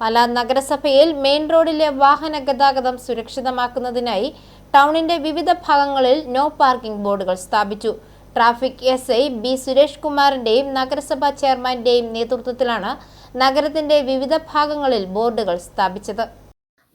പാലാ നഗരസഭയിൽ മെയിൻ റോഡിലെ വാഹന ഗതാഗതം സുരക്ഷിതമാക്കുന്നതിനായി ടൗണിന്റെ വിവിധ ഭാഗങ്ങളിൽ നോ പാർക്കിംഗ് ബോർഡുകൾ സ്ഥാപിച്ചു. Traffic S I B Suresh കുമാറിന്റെയും നഗരസഭാ ചെയർമാന്റെയും നേതൃത്വത്തിലാണ് നഗരത്തിന്റെ വിവിധ ഭാഗങ്ങളിൽ ബോർഡുകൾ സ്ഥാപിച്ചത്.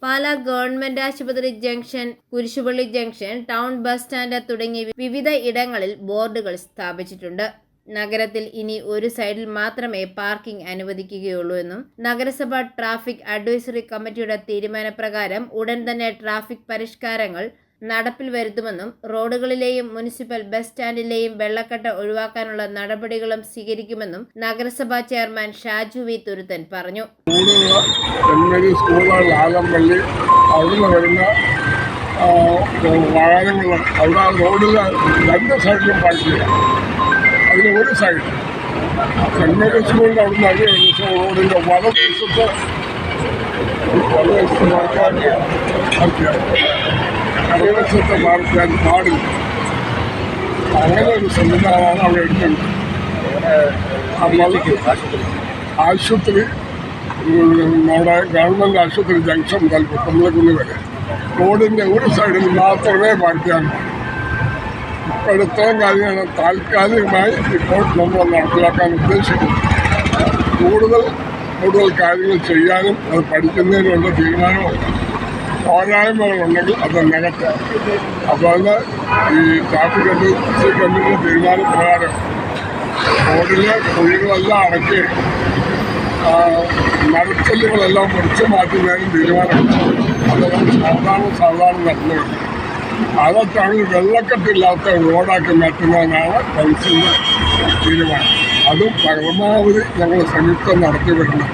പാല ഗവൺമെന്റ് ആശുപത്രി junction Kurishupally junction town bus stand തുടങ്ങിയ വിവിധ ഇടങ്ങളിൽ ബോർഡുകൾ സ്ഥാപിച്ചിട്ടുണ്ട്. നഗരത്തിൽ ഇനി ഒരു സൈഡിൽ മാത്രമേ പാർക്കിംഗ് അനുവദിക്കുകയുള്ളൂ എന്നും നഗരസഭ ട്രാഫിക് അഡ്വൈസറി കമ്മിറ്റിയുടെ തീരുമാനപ്രകാരം ഉടൻ തന്നെ ട്രാഫിക് പരിഷ്കാരങ്ങൾ നടപ്പിൽ വരുത്തുമെന്നും റോഡുകളിലെയും മുനിസിപ്പൽ ബസ് സ്റ്റാൻഡിലെയും വെള്ളക്കെട്ട് ഒഴിവാക്കാനുള്ള നടപടികളും സ്വീകരിക്കുമെന്നും നഗരസഭാ ചെയർമാൻ ഷാജു വി തുരുത്തൻ പറഞ്ഞു. വരുന്ന റോഡുകൾ രണ്ട് അതിൽ ഒരു സൈഡ് കണ്ണുകൊണ്ട് അവിടുന്ന് അടി വരുന്ന റോഡിന്റെ വലതുവശത്ത് വലതുവശത്ത് പാർക്കാൻ പാടില്ല. അങ്ങനെ ഒരു സംവിധാനമാണ് അവിടെ എടുക്കുന്നത്. ആശുപത്രി നമ്മുടെ ഗവൺമെന്റ് ആശുപത്രി ജംഗ്ഷൻ മുതൽ കുട്ടമ്പളക്കുന്ന് വരെ. റോഡിന്റെ ഒരു സൈഡിൽ മാത്രമേ പാർക്കാൻ ഇപ്പോഴത്തോളം കാര്യമാണ് താൽക്കാലികമായി ഇപ്പോൾ നമ്മൾ നടപ്പിലാക്കാൻ ഉദ്ദേശിക്കുന്നത് കൂടുതൽ കൂടുതൽ കാര്യങ്ങൾ ചെയ്യാനും അത് പഠിക്കുന്നതിനുള്ള തീരുമാനവും പോരായ്മകളുണ്ടെങ്കിൽ അത് നികത്താം അപ്പോൾ അത് ഈ ട്രാഫിക് കമ്മിറ്റി കമ്മിറ്റിയുടെ തീരുമാനപ്രകാരം റോഡിലെ കുഴികളെല്ലാം അടക്കി ആ, മരച്ചല്ലുകളെല്ലാം മുറിച്ച് മാറ്റുന്നതിനും തീരുമാനമുണ്ട് അത് സാധാരണ സാധാരണ നടന്നു അതൊക്കെയാണ് വെള്ളക്കെട്ടില്ലാത്ത റോഡാക്കി മാറ്റുന്നതാണ് കൗൺസിലിന്റെ തീരുമാനം. അതും പരമാവധി ഞങ്ങൾ സംയുക്തം നടത്തി വരുന്നു.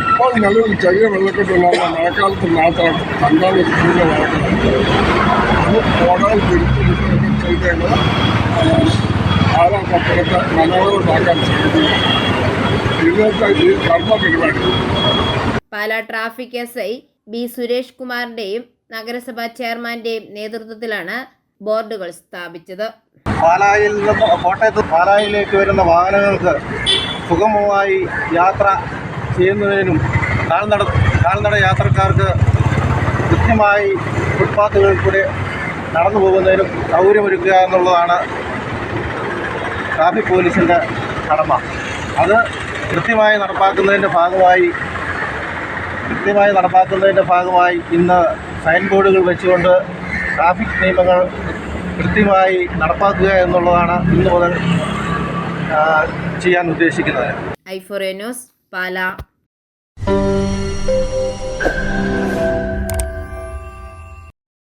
ഇപ്പോൾ നിലവിൽ ചെറിയ വെള്ളക്കെട്ടുള്ള മഴക്കാലത്ത് മാത്രം കണ്ടാൽ സ്കൂളിലെ വെള്ളക്കെട്ട് അത് ഓടാൻ തിരിച്ചു ചെയ്ത് ഞങ്ങൾ ആറാം പത്രത്തെ മനോഹരമാക്കാൻ ശ്രമിക്കുന്നു. ഇന്നത്തെ ഈ കർമ്മ പരിപാടി. Pala traffic S I B Suresh കുമാറിന്റെയും നഗരസഭാ ചെയർമാന്റെയും നേതൃത്വത്തിലാണ് ബോർഡുകൾ സ്ഥാപിച്ചത്. പാലായിൽ നിന്ന് കോട്ടയത്ത് പാലായിലേക്ക് വരുന്ന വാഹനങ്ങൾക്ക് സുഗമമായി യാത്ര ചെയ്യുന്നതിനും കാൽനട കാൽനട യാത്രക്കാർക്ക് കൃത്യമായി ഫുട്പാത്തുകളിൽ കൂടെ നടന്നു പോകുന്നതിനും സൗകര്യമൊരുക്കുക എന്നുള്ളതാണ് ട്രാഫിക് പോലീസിന്റെ കടമ. അത് കൃത്യമായി നടപ്പാക്കുന്നതിന്റെ ഭാഗമായി കൃത്യമായി നടപ്പാക്കുന്നതിന്റെ ഭാഗമായി ഇന്ന് സൈൻ ബോർഡുകൾ വെച്ചുകൊണ്ട് ട്രാഫിക് നിയമങ്ങൾ കൃത്യമായി നടപ്പാക്കുക എന്നുള്ളതാണ് ഇന്ന് മുതൽ ചെയ്യാൻ ഉദ്ദേശിക്കുന്നത്. I for Pala.